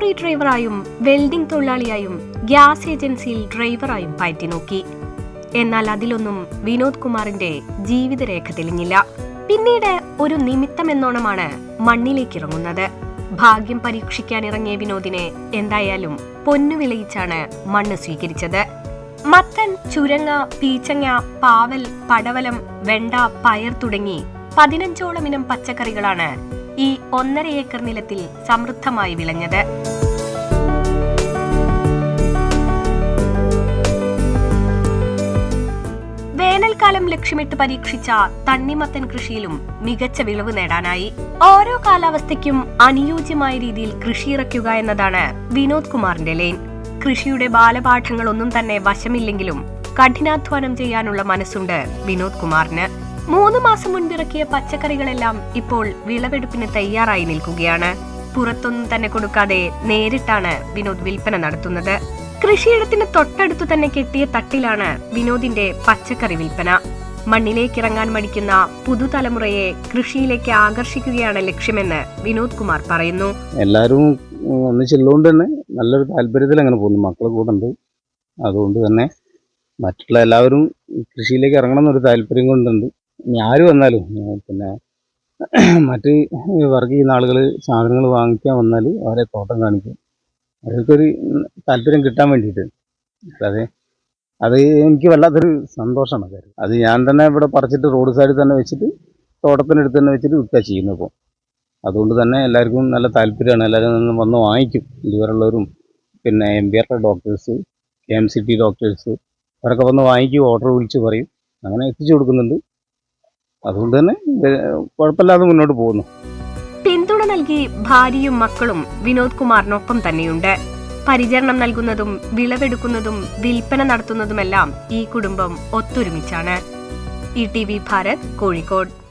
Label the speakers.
Speaker 1: ഡ്രൈവറായും welding തൊഴിലാളിയായും gas ഏജൻസിയിൽ ഡ്രൈവറായും പയറ്റി നോക്കി. എന്നാൽ അതിലൊന്നും വിനോദ് കുമാറിന്റെ ജീവിതരേഖ തെളിഞ്ഞില്ല. പിന്നീട് ഒരു നിമിത്തം എന്നോണമാണ് മണ്ണിലേക്ക് ഇറങ്ങുന്നത്. ഭാഗ്യം പരീക്ഷിക്കാൻ ഇറങ്ങിയ വിനോദിനെ എന്തായാലും പൊന്നു വിളയിച്ചാണ് മണ്ണ് സ്വീകരിച്ചത്. മത്തൻ ചുരങ്ങ പീച്ചങ്ങ പാവൽ പടവലം വെണ്ട പയർ തുടങ്ങി പതിനഞ്ചോളം ഇനം പച്ചക്കറികളാണ് ഈ ഒന്നര ഏക്കർ നിലത്തിൽ സമൃദ്ധമായി വിളഞ്ഞത്. വേനൽക്കാലം ലക്ഷ്യമിട്ട് പരീക്ഷിച്ച തണ്ണിമത്തൻ കൃഷിയിലും മികച്ച വിളവ് നേടാനായി. ഓരോ കാലാവസ്ഥയ്ക്കും അനുയോജ്യമായ രീതിയിൽ കൃഷി ഇറക്കുക എന്നതാണ് വിനോദ് കുമാറിന്റെ ലൈൻ. കൃഷിയുടെ ബാലപാഠങ്ങളൊന്നും തന്നെ വശമില്ലെങ്കിലും കഠിനാധ്വാനം ചെയ്യാനുള്ള മനസ്സുണ്ട് വിനോദ് കുമാറിന്. മൂന്ന് മാസം മുൻപിറക്കിയ പച്ചക്കറികളെല്ലാം ഇപ്പോൾ വിളവെടുപ്പിന് തയ്യാറായി നിൽക്കുകയാണ്. പുറത്തൊന്നും തന്നെ കൊടുക്കാതെ നേരിട്ടാണ് വിനോദ് വിൽപ്പന നടത്തുന്നത്. കൃഷിയിടത്തിന് തൊട്ടടുത്തു തന്നെ കെട്ടിയ തട്ടിലാണ് വിനോദിന്റെ പച്ചക്കറി വിൽപ്പന. മണ്ണിലേക്ക് ഇറങ്ങാൻ മടിക്കുന്ന പുതുതലമുറയെ കൃഷിയിലേക്ക് ആകർഷിക്കുകയാണ് ലക്ഷ്യമെന്ന് വിനോദ് കുമാർ പറയുന്നു.
Speaker 2: എല്ലാവരും ഒന്നിച്ചുള്ളതുകൊണ്ട് തന്നെ നല്ലൊരു താല്പര്യത്തിൽ അങ്ങനെ പോകുന്നു. മക്കൾ കൂടെ ഉണ്ട്. അതുകൊണ്ട് തന്നെ മറ്റുള്ള എല്ലാവരും കൃഷിയിലേക്ക് ഇറങ്ങണം എന്നൊരു താല്പര്യം കൊണ്ടുണ്ട്. ആര് വന്നാലും പിന്നെ മറ്റ് വർക്ക് ചെയ്യുന്ന ആളുകൾ സാധനങ്ങൾ വാങ്ങിക്കാൻ വന്നാൽ അവരെ തോട്ടം കാണിക്കും. അവർക്കൊരു താല്പര്യം കിട്ടാൻ വേണ്ടിയിട്ട്. അതെ അത് എനിക്ക് വല്ലാത്തൊരു സന്തോഷമാണ് കാര്യം അത് ഞാൻ തന്നെ ഇവിടെ പറിച്ചിട്ട് റോഡ് സൈഡിൽ തന്നെ വെച്ചിട്ട് തോട്ടത്തിനടുത്ത് തന്നെ വെച്ചിട്ട് വിൽക്കുക ചെയ്യുന്നു ഇപ്പോൾ അതുകൊണ്ട് തന്നെ എല്ലാവർക്കും നല്ല താല്പര്യമാണ്. എല്ലാവരും നിന്ന് വന്ന് വാങ്ങിക്കും. ലിവറുള്ളവരും പിന്നെ M B R doctors K M C T doctors അവരൊക്കെ വന്ന് വാങ്ങിക്കും ഓർഡർ വിളിച്ച് പറയും. അങ്ങനെ എത്തിച്ചു കൊടുക്കുന്നുണ്ട്. അതുകൊണ്ട് തന്നെ കുഴപ്പമില്ലാതെ മുന്നോട്ട് പോകുന്നു.
Speaker 1: പിന്തുണ നൽകി ഭാര്യയും മക്കളും വിനോദ് കുമാറിനൊപ്പം തന്നെയുണ്ട്. പരിചരണം നൽകുന്നതും വിളവെടുക്കുന്നതും വിൽപ്പന നടത്തുന്നതുമെല്ലാം ഈ കുടുംബം ഒത്തൊരുമിച്ചാണ്. E T V Bharat Kozhikode.